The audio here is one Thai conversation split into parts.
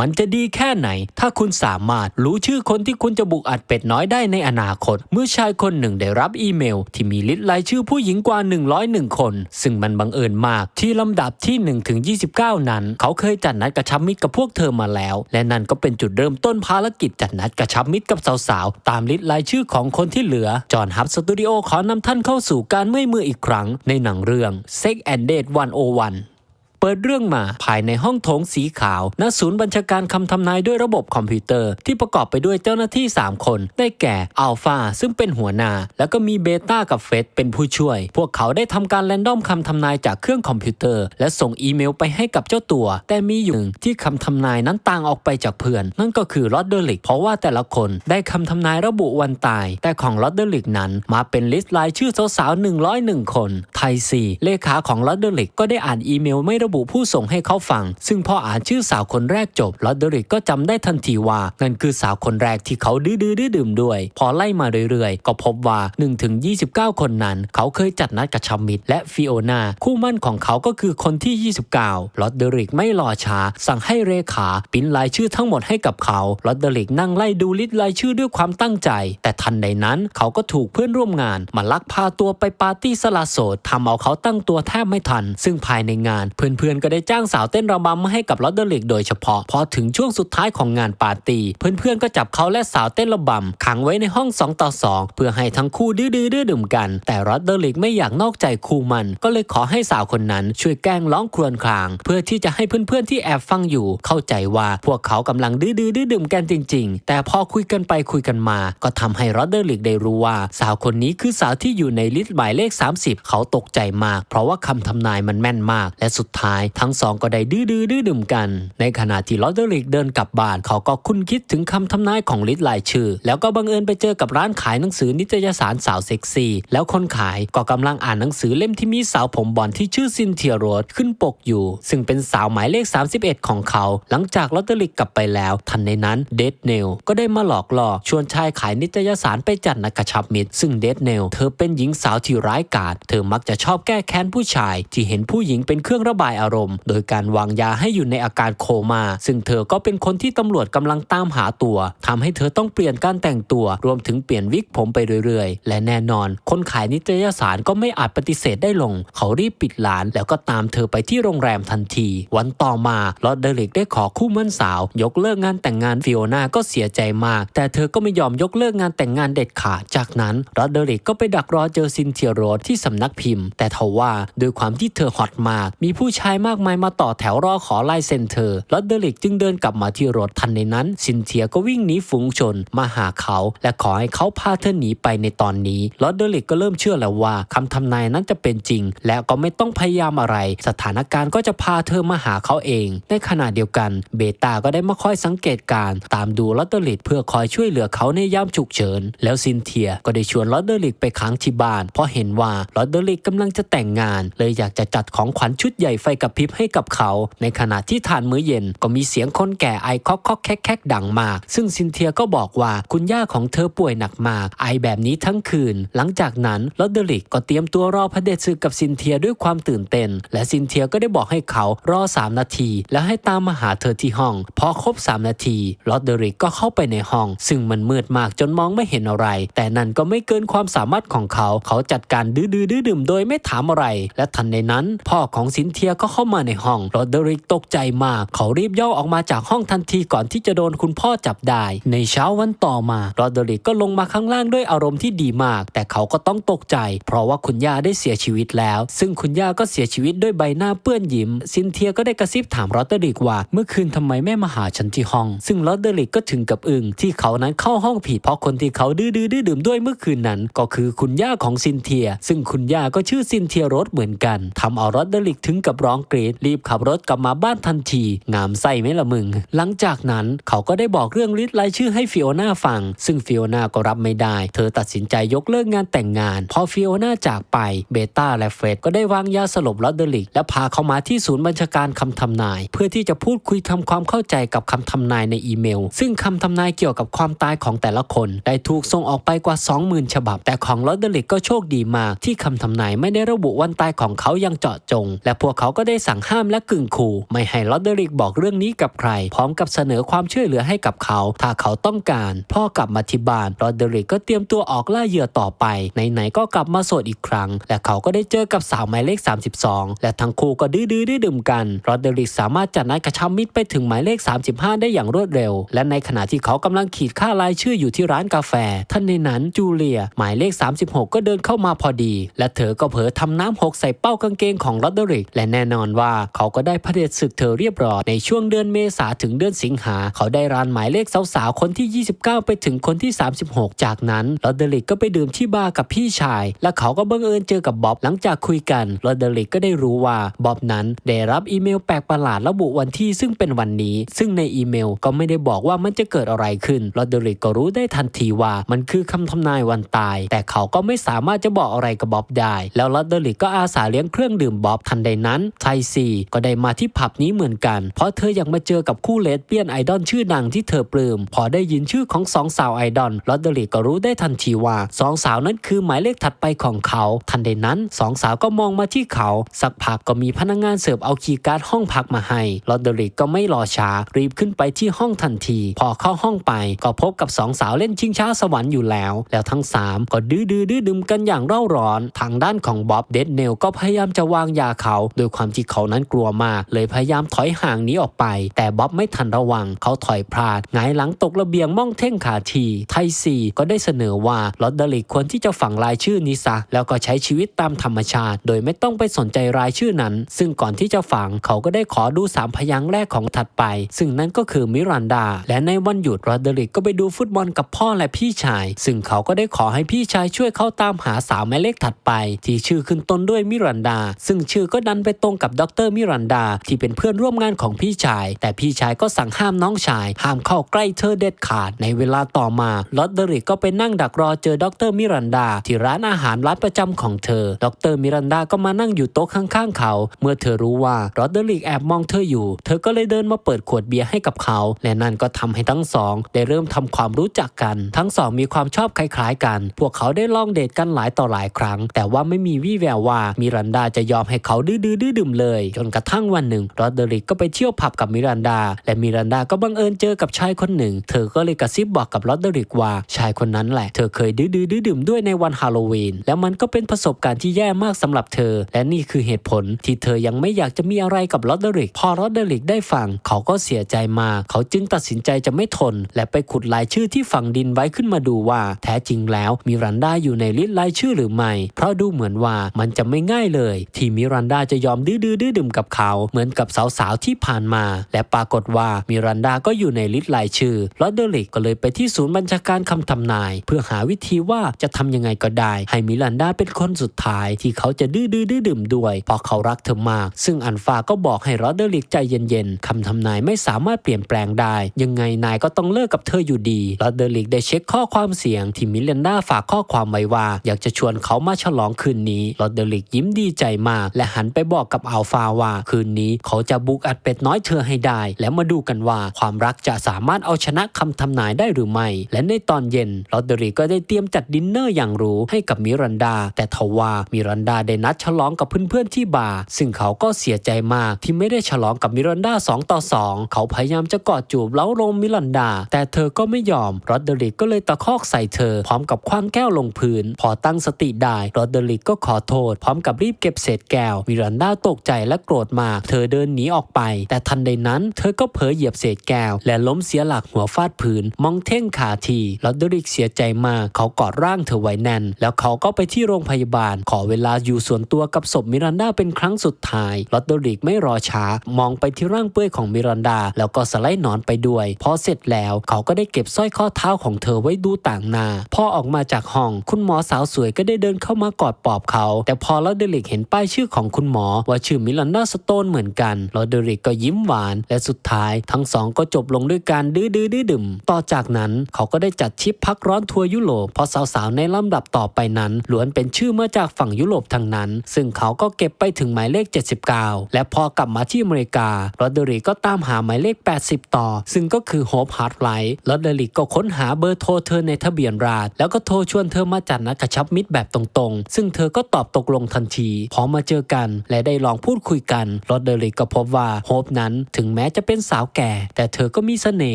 มันจะดีแค่ไหน ถ้าคุณสามารถรู้ชื่อคนที่คุณจะบุกอัดเป็ดน้อยได้ในอนาคต เมื่อชายคนหนึ่งได้รับอีเมล ที่มีลิสต์รายชื่อผู้หญิงกว่า 101 คน ซึ่งมันบังเอิญมากที่ลำดับที่1ถึง29 นั้น เขาเคยจัดนัดกระชับมิตรกับพวกเธอมาแล้ว และนั่นก็เป็นจุดเริ่มต้นภารกิจจัดนัดกระชับมิตรกับสาวๆตามลิสต์รายชื่อของคนที่เหลือจอห์นฮับสตูดิโอขอนำท่านเข้าสู่การเมื่อยมืออีกครั้งในหนังเรื่อง Sex and Date 101 เปิดเรื่องมาภายในห้องโถงสีขาวณศูนย์บัญชาการคำทำนายด้วยระบบคอมพิวเตอร์ที่ประกอบไปด้วยเจ้าหน้าที่ 3 คน ได้แก่อัลฟาซึ่งเป็นหัวหน้า แล้วก็มีเบต้ากับเฟสเป็นผู้ช่วย พวกเขาได้ทำการแรนดอมคำทำนายจากเครื่องคอมพิวเตอร์ และส่งอีเมลไปให้กับเจ้าตัว แต่มีอยู่หนึ่งที่คำทำนายนั้นต่างออกไปจากเพื่อน นั่นก็คือลอดเดอริกเพราะว่าแต่ละคนได้คำทำนายระบุวันตาย แต่ของลอดเดอริกนั้นมาเป็นลิสต์รายชื่อสาวๆ101 คนไทซีเลขาของลอดเดอริกก็ได้อ่านอีเมลไม่ระบุผู้ส่งให้เขาฟัง ซึ่งพออ่านชื่อสาวคนแรกจบลอดเดอริกก็จำได้ทันทีว่า นั่นคือสาวคนแรกที่เขาดื้อๆดื่มด้วย พอไล่มาเรื่อยๆ ก็พบว่า1ถึง29 คนนั้น เขาเคยจัดนัดกับชัมมิดและฟิโอนาคู่มั่นของเขาก็คือคนที่ 29ลอดเดอริกไม่รอช้า สั่งให้เรขาปิ้นรายชื่อทั้งหมดให้กับเขาลอดเดอริกนั่งไล่ดูลิสต์รายชื่อด้วยความตั้งใจ แต่ทันใดนั้นเขาก็ถูกเพื่อนร่วมงานมาลักพาตัวไปปาร์ตี้สละโสดทำเอาเขาตั้งตัวแทบไม่ทัน ซึ่งภายในงานเพื่อนๆก็ได้จ้างสาวเต้นระบำมาให้กับลอดเดอริกโดยเฉพาะ พอถึงช่วงสุดท้ายของงานปาร์ตี้เพื่อนๆก็จับเขาและสาวเต้นระบำขังไว้ในห้อง 2 ต่อ 2 เพื่อให้ทั้งคู่ดื้อๆดื้อดื่มกัน แต่ลอดเดอริกไม่อยากนอกใจคู่มัน ก็เลยขอให้สาวคนนั้นช่วยแกล้งร้องครวญคราง เพื่อที่จะให้เพื่อนๆที่แอบฟังอยู่ เข้าใจว่าพวกเขากำลังดื้อๆดื้อดื่มกันจริง ๆ แต่พอคุยกันไปคุยกันมา ก็ทำให้ลอดเดอริกได้รู้ว่า สาวคนนี้คือสาวที่อยู่ในลิสต์หมายเลข 30 เขาตกใจมาก เพราะว่าคำทำนายมันแม่นมาก และสุดท้ายทั้งสองก็ได้ดื้อๆดื้อดื่มกัน ในขณะที่ลอดเดอริกเดินกลับบ้าน เขาก็คุ้นคิดถึงคำทำนายของลิสต์รายชื่อ แล้วก็บังเอิญไปเจอกับร้านขายหนังสือนิตยสารสาวเซ็กซี่ แล้วคนขายก็กำลังอ่านหนังสือเล่มที่มีสาวผมบอลที่ชื่อซินเทียโรดขึ้นปกอยู่ ซึ่งเป็นสาวหมายเลข 31 ของเขา หลังจากลอตเดอริกกลับไปแล้ว ทันในนั้นเดดเนลก็ได้มาหลอกล่อชวนชายขายนิตยสารไปจัดนักชับมิตร ซึ่งเดดเนลเธอเป็นหญิงสาวที่ร้ายกาจเธอมักจะชอบแก้แค้นผู้ชาย ที่เห็นผู้หญิงเป็นเครื่องระบายอารมณ์ โดยการวางยาให้อยู่ในอาการโคม่าซึ่งเธอก็เป็นคนที่ตำรวจกำลังตามหาตัวทำให้เธอต้องเปลี่ยนการแต่งตัว รวมถึงเปลี่ยนวิกผมไปเรื่อยๆ และแน่นอน คนขายนิตยสารก็ไม่อาจปฏิเสธได้ลง เขารีบปิดร้าน แล้วก็ตามเธอไปที่โรงแรมทันที วันต่อมาลอดเดริกได้ขอคู่มั่นสาว ยกเลิกงานแต่งงานฟิโอนาก็เสียใจมาก แต่เธอก็ไม่ยอมยกเลิกงานแต่งงานเด็ดขาดจากนั้นลอดเดริกก็ไปดักรอเจอซินเทียโรดที่สำนักพิมพ์ แต่ทว่าด้วยความที่เธอฮอตมากมีผู้ชายมากมายมาต่อแถวรอขอลายเซ็นเธอลอดเดริกจึงเดินกลับมาที่รถทันในนั้น ซินเทียก็วิ่งหนีฝูงชนมาหาเขา และขอให้เขาพาเธอหนีไปในตอนนี้ลอดเดริกก็เริ่มเชื่อแล้วว่าคำทำนายนั้นจะเป็นจริง และก็ไม่ต้องพยายามอะไร สถานการณ์ก็จะพาเธอมาหาเขาเอง ในขณะเดียวกัน เบต้าก็ได้มาคอยสังเกตการ์ตามดูลอดเดริกเพื่อคอยช่วยเหลือเขาในยามฉุกเฉิน แล้วซินเทียก็ได้ชวนลอดเดริกไปค้างที่บ้าน เพราะเห็นว่าลอดเดริกกำลังจะแต่งงาน เลยอยากจะจัดของขวัญชุดใหญ่ไฟกับพริบให้กับเขา ในขณะที่ทานมื้อเย็นก็มีเสียงคนแก่ไอคอกคอกแคกแคกดังมาก ซึ่งซินเทียก็บอกว่าคุณย่าของเธอป่วยหนักมาก ไอแบบนี้ทั้งคืน หลังจากนั้นลอดเดริกก็เตรียมตัวรอพระเดชศึกกับซินเทียด้วยความตื่นเต้น และซินเทียก็ได้บอกให้เขารอ 3 นาที แล้วให้ตามมาหาเธอที่ห้อง พอครบ 3 นาทีลอดเดริกก็เข้าไปในห้อง ซึ่งมันมืดมากจนมองไม่เห็นอะไร แต่นั่นก็ไม่เกินความสามารถของเขา เขาจัดการดื้อดื้อดื่มโดยไม่ถามอะไร และทันในนั้น พ่อของซินเทียก็เข้ามาในห้องลอเดริกตกใจมาก เขารีบย่อออกมาจากห้องทันทีก่อนที่จะโดนคุณพ่อจับได้ ในเช้าวันต่อมาลอเดริกก็ลงมาข้างล่างด้วยอารมณ์ที่ดีมาก แต่เขาก็ต้องตกใจ เพราะว่าคุณย่าได้เสียชีวิตแล้ว ซึ่งคุณย่าก็เสียชีวิตด้วยใบหน้าเปื้อนยิ้มซินเทียก็ได้กระซิบถามลอเดริกว่า เมื่อคืนทำไมแม่มาหาฉันที่ห้อง ซึ่งลอเดริกก็ถึงกับอึ้งที่เขานั้นเข้าห้องผิดเพราะคนที่เขาดื้อดื้อดื้อดื่มด้วยเมื่อคืนนั้น ก็คือคุณย่าของซินเทีย ซึ่งคุณย่าก็ชื่อซินเทียโรสเหมือนกันทำเอาลอดเดริกถึงกับร้องกรีดรีบขับรถกลับมาบ้านทันที งามไส้ไหมล่ะมึง หลังจากนั้นเขาก็ได้บอกเรื่องลิสต์รายชื่อให้ฟิโอนาฟัง ซึ่งฟิโอนาก็รับไม่ได้ เธอตัดสินใจยกเลิกงานแต่งงาน พอฟิโอนาจากไปเบต้าและเฟรดก็ได้วางยาสลบลอดเดอริก และพาเขามาที่ศูนย์บัญชาการคำทำนาย เพื่อที่จะพูดคุยทำความเข้าใจกับคำทำนายในอีเมล ซึ่งคำทำนายเกี่ยวกับความตายของแต่ละคน ได้ถูกส่งออกไปกว่า 20,000 ฉบับ แต่ของลอดเดอริกก็โชคดีมากที่คำทำนายไม่ได้ระบุวันตายของเขาอย่างเจาะจง และพวกเขาก็ได้สั่งห้ามและกึ่งขู่ไม่ให้ลอดเดริกบอกเรื่องนี้กับใคร พร้อมกับเสนอความช่วยเหลือให้กับเขา ถ้าเขาต้องการ พ่อกลับมาที่บ้านลอดเดริกก็เตรียมตัวออกล่าเหยื่อต่อไปไหนๆก็กลับมาโสดอีกครั้ง และเขาก็ได้เจอกับสาวหมายเลข 32 และทั้งคู่ก็ดื้อดื้อดื่มกันลอดเดริกสามารถจัดนัดกระชับมิตรไปถึงหมายเลข 35 ได้อย่างรวดเร็ว และในขณะที่เขากำลังขีดค่ารายชื่ออยู่ที่ร้านกาแฟท่านในนั้นจูเลีย หมายเลข 36 ก็เดินเข้ามาพอดี และเธอก็เผลอทำน้ำหกใส่เป้ากางเกงของลอดเดริกและแน่นอนว่า เขาก็ได้พระเผด็จศึกเธอเรียบร้อยในช่วงเดือนเมษาถึงเดือนสิงหา เขาได้รานหมายเลขสาวๆคนที่ 29 ไปถึงคนที่ 36 จากนั้นลอดเดริกก็ไปดื่มที่บาร์กับพี่ชาย และเขาก็บังเอิญเจอกับบ๊อบหลังจากคุยกันลอดเดริกก็ได้รู้ว่าบ๊อบนั้นได้รับอีเมลแปลกประหลาดระบุวันที่ซึ่งเป็นวันนี้ ซึ่งในอีเมลก็ไม่ได้บอกว่ามันจะเกิดอะไรขึ้นลอดเดริกก็รู้ได้ทันทีว่ามันคือคำทำนายวันตาย แต่เขาก็ไม่สามารถจะบอกอะไรกับบ๊อบได้ แล้วลอดเดริกก็อาสาเลี้ยงเครื่องดื่มบ๊อบทันใดนั้นไทซีก็ได้มาที่ผับนี้เหมือนกัน เพราะเธออยากมาเจอกับคู่เลสเบี้ยนไอดอลชื่อดังที่เธอปลื้มพอได้ยินชื่อของสองสาวไอดอลลอดเดริกก็รู้ได้ทันทีว่าสองสาวนั้นคือหมายเลขถัดไปของเขา ทันใดนั้นสองสาวก็มองมาที่เขา สักพักก็มีพนักงานเสิร์ฟเอาคีย์การ์ดห้องพักมาให้ลอดเดริกก็ไม่รอช้ารีบขึ้นไปที่ห้องทันที พอเข้าห้องไปก็พบกับสองสาวเล่นชิงช้าสวรรค์อยู่แล้ว แล้วทั้งสามก็ดื้อดื้อดื้อดึมกันอย่างเร่าร้อน ทางด้านของบ๊อบเดดเนลก็พยายามจะวางยาเขาโดยความที่เขานั้นกลัวมากเลยพยายามถอยห่างหนีออกไป แต่บ๊อบไม่ทันระวัง เขาถอยพลาดหงายหลังตกระเบียงม่องเท่งขาทีไทซีก็ได้เสนอว่าลอดเดริกควรที่จะฝังรายชื่อนี้ซะแล้วก็ใช้ชีวิตตามธรรมชาติ โดยไม่ต้องไปสนใจรายชื่อนั้น ซึ่งก่อนที่จะฝังเขาก็ได้ขอดูสามพยางค์แรกของถัดไป ซึ่งนั่นก็คือมิรันดา และในวันหยุดลอดเดริกก็ไปดูฟุตบอลกับพ่อและพี่ชาย ซึ่งเขาก็ได้ขอให้พี่ชายช่วยเขาตามหาสาวหมายเลขถัดไป ที่ชื่อขึ้นต้นด้วยมิรันดา ซึ่งชื่อก็ดันไปตรงกับดรมิรันดา ที่เป็นเพื่อนร่วมงานของพี่ชาย แต่พี่ชายก็สั่งห้ามน้องชาย ห้ามเข้าใกล้เธอเด็ดขาด ในเวลาต่อมาลอดเดริกก็ไปนั่งดักรอเจอดรมิรันดา ที่ร้านอาหารร้านประจำของเธอ ดรมิรันดาก็มานั่งอยู่โต๊ะข้างๆเขา เมื่อเธอรู้ว่าลอดเดริกแอบมองเธออยู่ เธอก็เลยเดินมาเปิดขวดเบียร์ให้กับเขา และนั่นก็ทำให้ทั้งสอง ได้เริ่มทำความรู้จักกัน ทั้งสองมีความชอบคล้ายๆกัน พวกเขาได้ลองเดทกันหลายต่อหลายครั้ง แต่ว่าไม่มีวี่แววว่ามิรันดาจะยอมให้เขาดื้อๆดื้อดื่มเลย จนกระทั่งวันหนึ่งโรดเดริกก็ไปเที่ยวผับกับมิรันดา และมิรันดาก็บังเอิญเจอกับชายคนหนึ่ง เธอก็เลยกระซิบบอกกับโรดเดริกว่าชายคนนั้นแหละ เธอเคยดื้อดื้อดื่มด้วยในวันฮาโลวีน แล้วมันก็เป็นประสบการณ์ที่แย่มากสำหรับเธอ และนี่คือเหตุผลที่เธอยังไม่อยากจะมีอะไรกับโรดเดริก พอโรดเดริกได้ฟัง เขาก็เสียใจมาก เขาจึงตัดสินใจจะไม่ทน และไปขุดรายชื่อที่ฝังดินไว้ขึ้นมาดูว่า แท้จริงแล้วมิรันดาอยู่ในลิสต์รายชื่อหรือไม่ เพราะดูเหมือนว่ามันจะไม่ง่ายเลย ที่มิรันดาจะยอมดื้อดื้อดื่มกับเขาเหมือนกับสาวๆที่ผ่านมา และปรากฏว่ามิรันดาก็อยู่ในลิสต์รายชื่อลอดเดริกก็เลยไปที่ศูนย์บัญชาการคำทำนาย เพื่อหาวิธีว่าจะทำยังไงก็ได้ ให้มิรันดาเป็นคนสุดท้าย ที่เขาจะดื้อดื้อดื่มด้วยเพราะเขารักเธอมาก ซึ่งอันฟาก็บอกให้ลอดเดริกใจเย็นๆคำทำนายไม่สามารถเปลี่ยนแปลงได้ ยังไงนายก็ต้องเลิกกับเธออยู่ดีลอดเดริกได้เช็คข้อความเสียงที่มิรันดาฝากข้อความไว้ว่า อยากจะชวนเขามาฉลองคืนนี้ลอดเดริกยิ้มดีใจมาก และหันไปบอกกับอัลฟาว่าคืนนี้เขาจะบุกอัดเป็ดน้อยเธอให้ได้ แล้วมาดูกันว่าความรักจะสามารถเอาชนะคำทำนายได้หรือไม่ และในตอนเย็นลอดเดริกก็ได้เตรียมจัดดินเนอร์อย่างหรูให้กับมิรันดา แต่ทว่ามิรันดาได้นัดฉลองกับเพื่อนๆที่บาร์ซึ่งเขาก็เสียใจมากที่ไม่ได้ฉลองกับมิรันดา2ต่อ 2 เขาพยายามจะกอดจูบเล้าโลมมิรันดา แต่เธอก็ไม่ยอมรอดเดริกก็เลยตะคอกใส่เธอ พร้อมกับคว้างแก้วลงพื้น พอตั้งสติได้รอดเดริกก็ขอโทษ พร้อมกับรีบเก็บเศษแก้วมิรันดาตกใจและโกรธมาก เธอเดินหนีออกไป แต่ทันใดนั้น เธอก็เผลอเหยียบเศษแก้ว และล้มเสียหลักหัวฟาดพื้นมองเท่งขาทีรอดเดริกเสียใจมาก เขากอดร่างเธอไว้แน่น แล้วเขาก็ไปที่โรงพยาบาล ขอเวลาอยู่ส่วนตัวกับศพมิรันดาเป็นครั้งสุดท้ายรอดเดริกไม่รอช้า มองไปที่ร่างเปื่อยของมิรันดา แล้วก็สไลด์นอนไปด้วยพอเสร็จแล้ว เขาก็ได้เก็บสร้อยข้อเท้าของเธอไว้ดูต่างหน้าพอออกมาจากห้อง คุณหมอสาวสวยก็ได้เดินเข้ามากอดปลอบเขา แต่พอลอดเดริกเห็นป้ายชื่อของคุณหมอว่าชื่อมิลันดาสโตนเหมือนกันลอดเดริกก็ยิ้มหวาน และสุดท้าย ทั้งสองก็จบลงด้วยการดื้อดื้อดื้อดื่มต่อจากนั้นเขาก็ได้จัดทริปพักร้อนทัวร์ยุโรปเพราะสาวๆในลำดับต่อไปนั้นล้วนเป็นชื่อมาจากฝั่งยุโรปทั้งนั้น ซึ่งเขาก็เก็บไปถึงหมายเลข 79 และพอกลับมาที่อเมริกาลอดเดริกก็ตามหาหมายเลข 80 ต่อ ซึ่งก็คือโฮปฮาร์ดไลท์ลอดเดริกก็ค้นหาเบอร์โทรเธอในทะเบียนราษแล้วก็โทรชวนเธอมาจัดนัดกระชับมิตรแบบตรงๆ ซึ่งเธอก็ตอบตกลงทันทีพอมาเจอกันและได้ลองพูดคุยกันโรดเดริกก็พบว่าโฮปนั้นถึงแม้จะเป็นสาวแก่ แต่เธอก็มีเสน่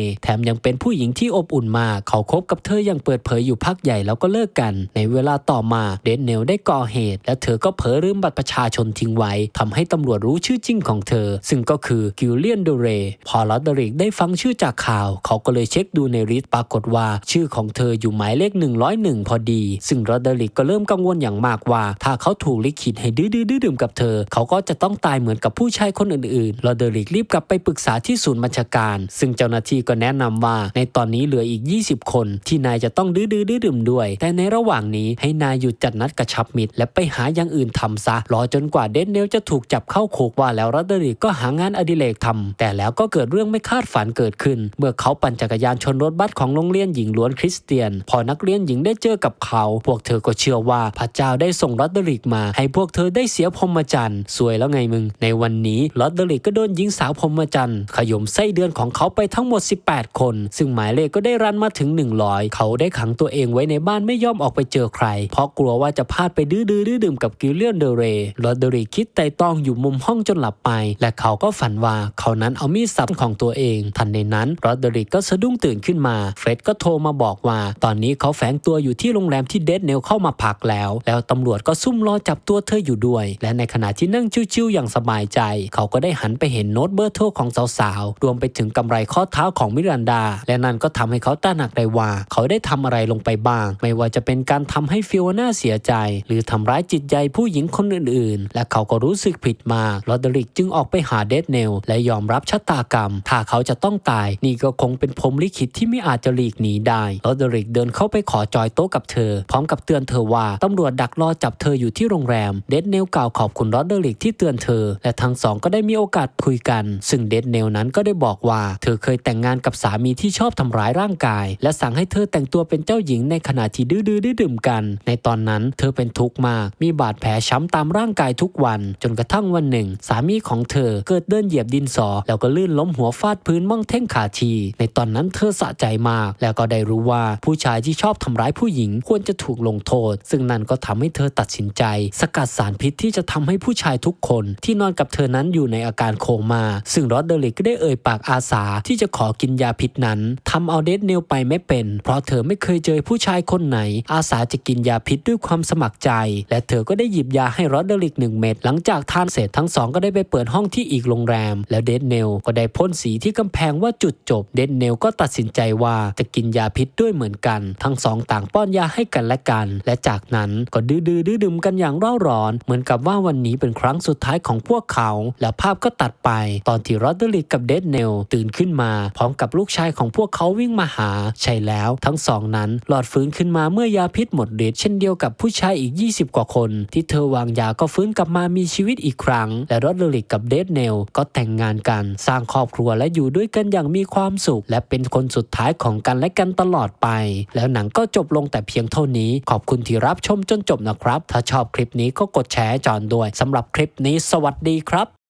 ห์แถมยังเป็นผู้หญิงที่อบอุ่นมากเขาคบกับเธออย่างเปิดเผยอยู่พักใหญ่แล้วก็เลิกกัน ในเวลาต่อมาเดนเนลได้ก่อเหตุ และเธอก็เผลอลืมบัตรประชาชนทิ้งไว้ทำให้ตำรวจรู้ชื่อจริงของเธอ ซึ่งก็คือกิลเลียนโดเรพอโรดเดริกได้ฟังชื่อจากข่าว เขาก็เลยเช็คดูในลิสต์ปรากฏว่า ชื่อของเธออยู่หมายเลข 101 พอดี ซึ่งโรดเดริกก็เริ่มกังวลอย่างมากว่า ถ้าเขาถูกลิขิตให้ดื้อๆดื่มกับเธอ เขาก็จะต้องตายเหมือนกับผู้ชายคนอื่นๆโรเดริกรีบกลับไปปรึกษาที่ศูนย์บัญชาการ ซึ่งเจ้าหน้าที่ก็แนะนำว่า ในตอนนี้เหลืออีก 20 คน ที่นายจะต้องดื้อๆดื่มด้วย แต่ในระหว่างนี้ให้นายหยุดจัดนัดกระชับมิตรและไปหาอย่างอื่นทำซะ รอจนกว่าเดนเนลจะถูกจับเข้าคุกว่าแล้วโรเดริกก็หางานอดิเรกทำแต่แล้วก็เกิดเรื่องไม่คาดฝันเกิดขึ้น เมื่อเขาปั่นจักรยานชนรถบัสของโรงเรียนหญิงล้วนคริสเตียน พอนักเรียนหญิงได้เจอกับเขา พวกเธอก็เชื่อว่าพระเจ้าได้ส่งโรเดริกมา ให้พวกเธอได้เสียพรหมจรรย์สวยแล้วไงมึง ในวันนี้โรดเดริกก็โดนหญิงสาวพรหมจรรย์ขย่มไส้เดือนของเขาไปทั้งหมด 18 คน ซึ่งหมายเลขก็ได้รันมาถึง 100 เขาได้ขังตัวเองไว้ในบ้านไม่ยอมออกไปเจอใคร เพราะกลัวว่าจะพลาดไปดื้อๆดื่มกับกิลเลียนเดเรโรดเดริกคิดไต่ตองอยู่มุมห้องจนหลับไป และเขาก็ฝันว่าเขานั้นเอามีดสับของตัวเอง ทันในนั้นโรดเดริกก็สะดุ้งตื่นขึ้นมาเฟร็ดก็โทรมาบอกว่า ตอนนี้เขาแฝงตัวอยู่ที่โรงแรมที่เดดเนลเข้ามาพักแล้ว แล้วตำรวจก็ซุ่มรอจับตัวเธออยู่ด้วย และในขณะที่นั่งจุชิวๆอย่างสบายใจ เขาก็ได้หันไปเห็นโน้ตเบอร์โทรของสาวๆ รวมไปถึงกำไรข้อเท้าของมิรันดา และนั่นก็ทำให้เขาตระหนักได้ว่า เขาได้ทำอะไรลงไปบ้าง ไม่ว่าจะเป็นการทำให้ฟิโอน่าเสียใจ หรือทำร้ายจิตใจผู้หญิงคนอื่นๆ และเขาก็รู้สึกผิดมากโรดริกจึงออกไปหาเดดเนลและยอมรับชะตากรรม ถ้าเขาจะต้องตาย นี่ก็คงเป็นพรหมลิขิตที่ไม่อาจจะหลีกหนีได้โรดริกเดินเข้าไปขอจอยโต๊ะกับเธอ พร้อมกับเตือนเธอว่าตำรวจดักรอจับเธออยู่ที่โรงแรม เดดเนลกล่าวขอบคุณโรดริกที่เตือนเธอ และทั้งสองก็ได้มีโอกาสคุยกัน ซึ่งเดดเนลนั้นก็ได้บอกว่า เธอเคยแต่งงานกับสามีที่ชอบทำร้ายร่างกาย และสั่งให้เธอแต่งตัวเป็นเจ้าหญิงในขณะที่ดื้อๆดื่มกัน ในตอนนั้นเธอเป็นทุกข์มาก มีบาดแผลช้ำตามร่างกายทุกวัน จนกระทั่งวันหนึ่ง สามีของเธอเกิดเดินเหยียบดินสอ แล้วก็ลื่นล้มหัวฟาดพื้นม่องเท่งขาชีในตอนนั้นเธอสะใจมาก แล้วก็ได้รู้ว่าผู้ชายที่ชอบทำร้ายผู้หญิงควรจะถูกลงโทษ ซึ่งนั่นก็ทำให้เธอตัดสินใจ สกัดสารพิษที่จะทำให้ผู้ชายทุกคน ที่นอนกับเธอนั้นอยู่ในอาการโคม่าซึ่งรอดเดอริกก็ได้เอ่ยปากอาสาที่จะขอกินยาพิษนั้นทำเอาเดดเนลไปไม่เป็น เพราะเธอไม่เคยเจอผู้ชายคนไหน อาสาจะกินยาพิษด้วยความสมัครใจ และเธอก็ได้หยิบยาให้รอดเดอริกหนึ่งเม็ดหลังจากทานเสร็จทั้งสองก็ได้ไปเปิดห้องที่อีกโรงแรม แล้วเดดเนลก็ได้พ่นสีที่กำแพงว่าจุดจบ เดดเนลก็ตัดสินใจว่าจะกินยาพิษด้วยเหมือนกัน ทั้งสองต่างป้อนยาให้กันและกัน และจากนั้นก็ดื้อดื้อดื้อดื่มกันอย่างร่าร้อน เหมือนกับว่าวันนี้เป็นครั้งสุดุดท้ายของพวกเขา แล้วภาพก็ตัดไป ตอนที่โรดเดอริกกับเดดเนลตื่นขึ้นมา พร้อมกับลูกชายของพวกเขาวิ่งมาหา ใช่แล้ว ทั้งสองนั้นหลอดฟื้นขึ้นมาเมื่อยาพิษหมดฤทธิ์เช่นเดียวกับผู้ชายอีก 20 กว่าคน ที่เธอวางยาก็ฟื้นกลับมามีชีวิตอีกครั้ง และโรดเดอริกกับเดดเนลก็แต่งงานกัน สร้างครอบครัวและอยู่ด้วยกันอย่างมีความสุข และเป็นคนสุดท้ายของกันและกันตลอดไป แล้วหนังก็จบลงแต่เพียงเท่านี้ ขอบคุณที่รับชมจนจบนะครับ ถ้าชอบคลิปนี้ก็กดแชร์จอนด้วยสำหรับคลิปนี้ สวัสดีครับ